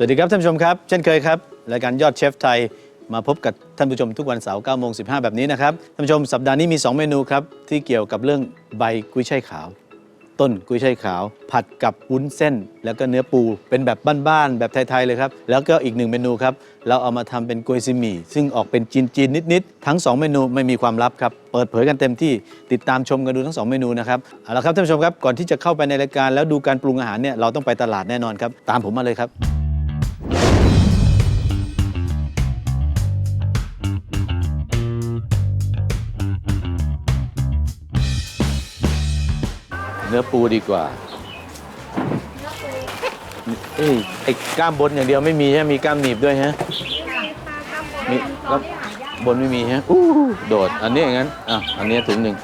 สวัสดีครับท่านผู้ชมครับ เช่นเคยครับรายการยอดเชฟไทยมาพบกับท่านผู้ชมทุกวันเสาร์9โมง15 แบบนี้นะครับ ท่านผู้ชมสัปดาห์นี้มี 2 เมนูครับ ที่เกี่ยวกับเรื่องใบกุ้ยช่ายขาว ต้นกุ้ยช่ายขาว ผัดกับวุ้นเส้น แล้วก็เนื้อปูเป็นแบบบ้านๆแบบไทย ๆ เลยครับ แล้วก็อีกหนึ่งเมนูครับ เราเอามาทำเป็นกวยซิหมี่ซึ่งออกเป็นจีนๆนิดๆทั้ง 2 เมนูไม่มีความลับครับเปิดเผยกันเต็มที่ติดตามชมกันดูทั้ง 2 เมนูนะครับเอาละครับท่านผู้ชมครับก่อนที่จะเข้าไปในรายการแล้วดูการปรุงอาหารเนี่ยเราต้องไปตลาดแน่นอนครับตามผมมาเลยครับ เนื้อปูดีกว่า เอ้ยไอ้กล้ามบนอย่างเดียวไม่มีใช่ไหมมีกล้ามหนีบด้วยฮะ มีแล้วบนไม่มีฮะอู้หูโดด อันนี้อย่างนั้นอะอันนี้ถุงหนึ่ง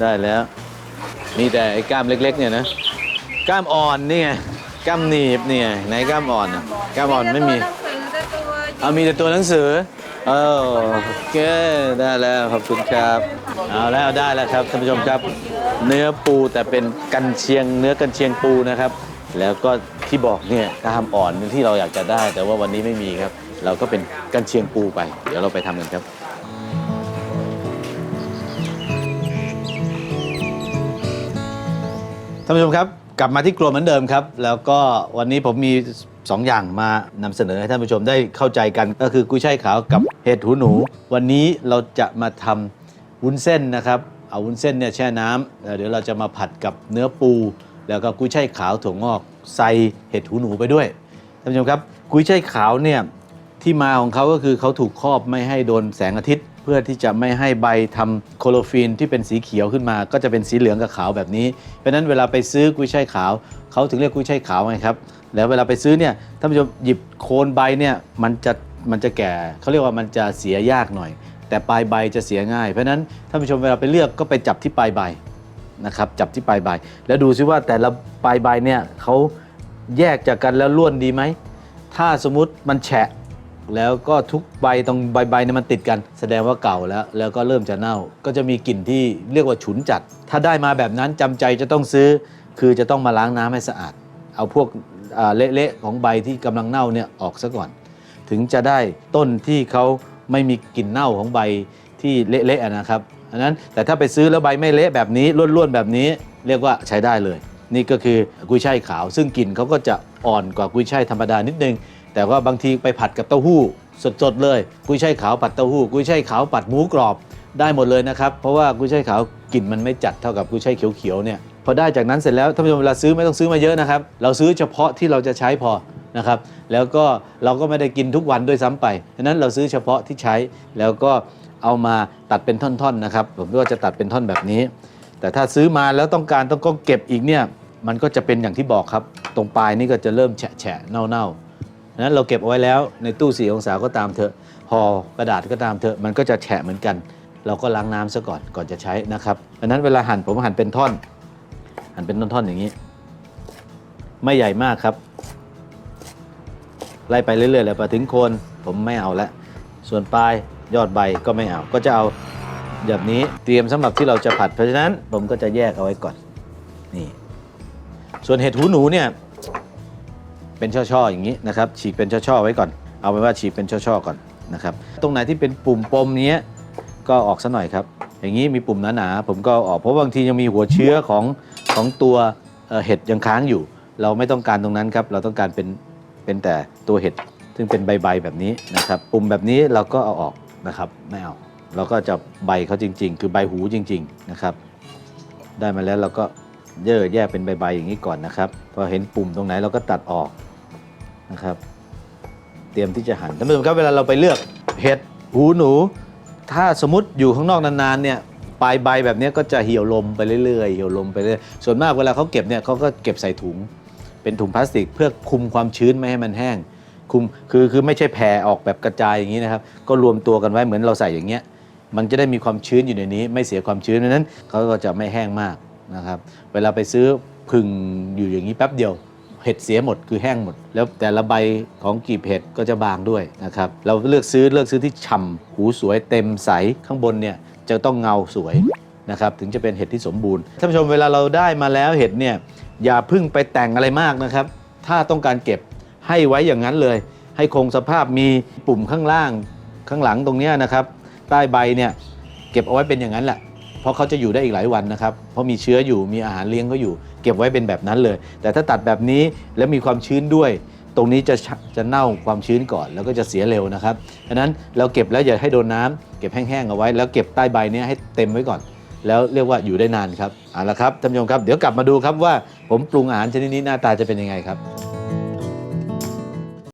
ได้แล้ว มีแต่ไอ้กล้ามเล็ก ๆ เนี่ยนะกล้ามอ่อนนี่ไงกล้ามหนีบเนี่ยไหนกล้ามอ่อนอะกล้ามอ่อนไม่มีเอามีแต่ตัวหนังสือเออโอเคได้แล้วขอบคุณครับ เอาแล้วได้แล้วครับท่านผู้ชมครับ เนื้อปูแต่เป็นกันเชียงเนื้อกันเชียงปูนะครับ แล้วก็ที่บอกเนี่ยกล้ามอ่อนที่เราอยากจะได้ แต่ว่าวันนี้ไม่มีครับ เราก็เป็นกันเชียงปูไป เดี๋ยวเราไปทำกันครับท่านผู้ชมครับ กลับมาที่ครัวเหมือนเดิมครับ แล้วก็วันนี้ผมมี2ออย่างมานำเสนอให้ท่านผู้ชมได้เข้าใจกันก็คือกุ้ยช่ายขาวกับเห็ดหูหนู วันนี้เราจะมาทำวุ้นเส้นนะครับ เอาวุ้นเส้นเนี่ยแช่น้ำแล้วเดี๋ยวเราจะมาผัดกับเนื้อปู แล้วก็กุ้ยช่ายขาวถั่วงอกใส่เห็ดหูหนูไปด้วยท่านผู้ชมครับกุ้ยช่ายขาวเนี่ยที่มาของเขาก็คือเขาถูกครอบไม่ให้โดนแสงอาทิตย์ เพื่อที่จะไม่ให้ใบทำโคโลฟีนที่เป็นสีเขียวขึ้นมา ก็จะเป็นสีเหลืองกับขาวแบบนี้ เพราะนั้นเวลาไปซื้อกุ้ยช่ายขาวเขาถึงเรียกกุ้ยช่ายขาวไงครับแล้วเวลาไปซื้อเนี่ยท่านผู้ชมหยิบโคนใบเนี่ยมันจะมันจะแก่เขาเรียกว่ามันจะเสียยากหน่อย แต่ปลายใบจะเสียง่าย เพราะนั้นท่านผู้ชมเวลาไปเลือกก็ไปจับที่ปลายใบนะครับจับที่ปลายใบ แล้วดูซิว่าแต่ละปลายใบเนี่ยเขาแยกจากกันแล้วล้วนดีไหม ถ้าสมมติมันแฉะแล้วก็ทุกใบตรงใบใบเนี่ยมันติดกัน แสดงว่าเก่าแล้ว แล้วก็เริ่มจะเน่า ก็จะมีกลิ่นที่เรียกว่าฉุนจัด ถ้าได้มาแบบนั้นจำใจจะต้องซื้อ คือจะต้องมาล้างน้ำให้สะอาด เอาพวกเละๆของใบที่กำลังเน่าเนี่ยออกซะก่อน ถึงจะได้ต้นที่เขา ไม่มีกลิ่นเน่าของใบที่เละๆนะครับอันนั้นแต่ถ้าไปซื้อแล้วใบไม่เละแบบนี้ร่วนๆแบบนี้ เรียกว่าใช้ได้เลย นี่ก็คือกุ้ยช่ายขาว ซึ่งกลิ่นเขาก็จะอ่อนกว่ากุ้ยช่ายธรรมดานิดนึง แต่ว่าบางทีไปผัดกับเต้าหู้สดๆเลยกุ้ยช่ายขาวผัดเต้าหู้กุ้ยช่ายขาวผัดหมูกรอบได้หมดเลยนะครับเพราะว่ากุ้ยช่ายขาวกลิ่นมันไม่จัดเท่ากับกุ้ยช่ายเขียวๆเนี่ยพอได้จากนั้นเสร็จแล้วท่านผู้ชมเวลาซื้อไม่ต้องซื้อมาเยอะนะครับ เราซื้อเฉพาะที่เราจะใช้พอ นะครับ แล้วก็เราก็ไม่ได้กินทุกวันด้วยซ้ำไปฉะนั้นเราซื้อเฉพาะที่ใช้แล้วก็เอามาตัดเป็นท่อนๆนะครับ ผมก็จะตัดเป็นท่อนแบบนี้ แต่ถ้าซื้อมาแล้วต้องการต้องก็เก็บอีกเนี่ยมันก็จะเป็นอย่างที่บอกครับ ตรงปลายนี่ก็จะเริ่มแฉะๆเน่าๆนั้นเราเก็บเอาไว้แล้วในตู้สี่องศาก็ตามเถอะห่อกระดาษก็ตามเถอะมันก็จะแฉะเหมือนกัน เราก็ล้างน้ำซะก่อนก่อนจะใช้นะครับดังนั้นเวลาหั่นผมหั่นเป็นท่อน หั่นเป็นท่อนๆอย่างนี้ ไม่ใหญ่มากครับ ไล่ไปเรื่อยๆเลยไปถึงโคนผมไม่เอาละส่วนปลายยอดใบก็ไม่เอา ก็จะเอาแบบนี้เตรียมสำหรับที่เราจะผัดเพราะฉะนั้นผมก็จะแยกเอาไว้ก่อนนี่ ส่วนเห็ดหูหนูเนี่ยเป็นช่อๆอย่างนี้นะครับ ฉีกเป็นช่อๆไว้ก่อน เอาเป็นว่าฉีกเป็นช่อๆก่อนนะครับ ตรงไหนที่เป็นปุ่มปมเนี้ยก็ออกซะหน่อยครับ อย่างนี้มีปุ่มหนาๆผมก็ออกเพราะบางทียังมีหัวเชื้อของของตัวเห็ดยังค้างอยู่ เราไม่ต้องการตรงนั้นครับ เราต้องการเป็น เป็นแต่ตัวเห็ดซึ่งเป็นใบๆแบบนี้นะครับปุ่มแบบนี้เราก็เอาออกนะครับไม่เอาเราก็จะใบเขาจริง ๆ คือใบหูจริง ๆนะครับ ได้มาแล้วเราก็เย่อแยกเป็นใบๆอย่างนี้ก่อนนะครับพอเห็นปุ่มตรงไหนเราก็ตัดออกนะครับ เตรียมที่จะหั่นท่านผู้ชมครับเวลาเราไปเลือกเห็ดหูหนู ถ้าสมมติอยู่ข้างนอกนานๆเนี่ยปลายใบแบบนี้ก็จะเหี่ยวลมไปเรื่อยๆเหี่ยวลมไปเรื่อยส่วนมากเวลาเขาเก็บเนี่ยเขาก็เก็บใส่ถุง เป็นถุงพลาสติก เพื่อคุมความชื้นไม่ให้มันแห้ง คุมคือคือไม่ใช่แผ่ออกแบบกระจายอย่างนี้นะครับ ก็รวมตัวกันไว้เหมือนเราใส่อย่างเงี้ย มันจะได้มีความชื้นอยู่ในนี้ ไม่เสียความชื้นดังนั้นเขาก็จะไม่แห้งมากนะครับ เวลาไปซื้อพึ่งอยู่อย่างนี้แป๊บเดียวเห็ดเสียหมดคือแห้งหมด แล้วแต่ละใบของกีบเห็ดก็จะบางด้วยนะครับ เราเลือกซื้อเลือกซื้อที่ฉ่ำหูสวยเต็มใสข้างบนเนี่ยจะต้องเงาสวยนะครับถึงจะเป็นเห็ดที่สมบูรณ์ท่านผู้ชมเวลาเราได้มาแล้วเห็ดเนี่ย อย่าพึ่งไปแต่งอะไรมากนะครับ ถ้าต้องการเก็บให้ไว้อย่างนั้นเลย ให้คงสภาพมีปุ่มข้างล่างข้างหลังตรงนี้นะครับ ใต้ใบเนี่ยเก็บเอาไว้เป็นอย่างนั้นแหละเพราะเขาจะอยู่ได้อีกหลายวันนะครับ เพราะมีเชื้ออยู่มีอาหารเลี้ยงเขาอยู่ เก็บไว้เป็นแบบนั้นเลย แต่ถ้าตัดแบบนี้แล้วมีความชื้นด้วย ตรงนี้จะจะเน่าความชื้นก่อนแล้วก็จะเสียเร็วนะครับฉะนั้นเราเก็บแล้วอย่าให้โดนน้ำเก็บแห้งๆเอาไว้ แล้วเก็บใต้ใบเนี้ให้เต็มไว้ก่อน แล้วเรียกว่าอยู่ได้นานครับเอาละครับท่านผู้ชมครับเดี๋ยวกลับมาดูครับว่าผมปรุงอาหารชนิดนี้หน้าตาจะเป็นยังไงครับ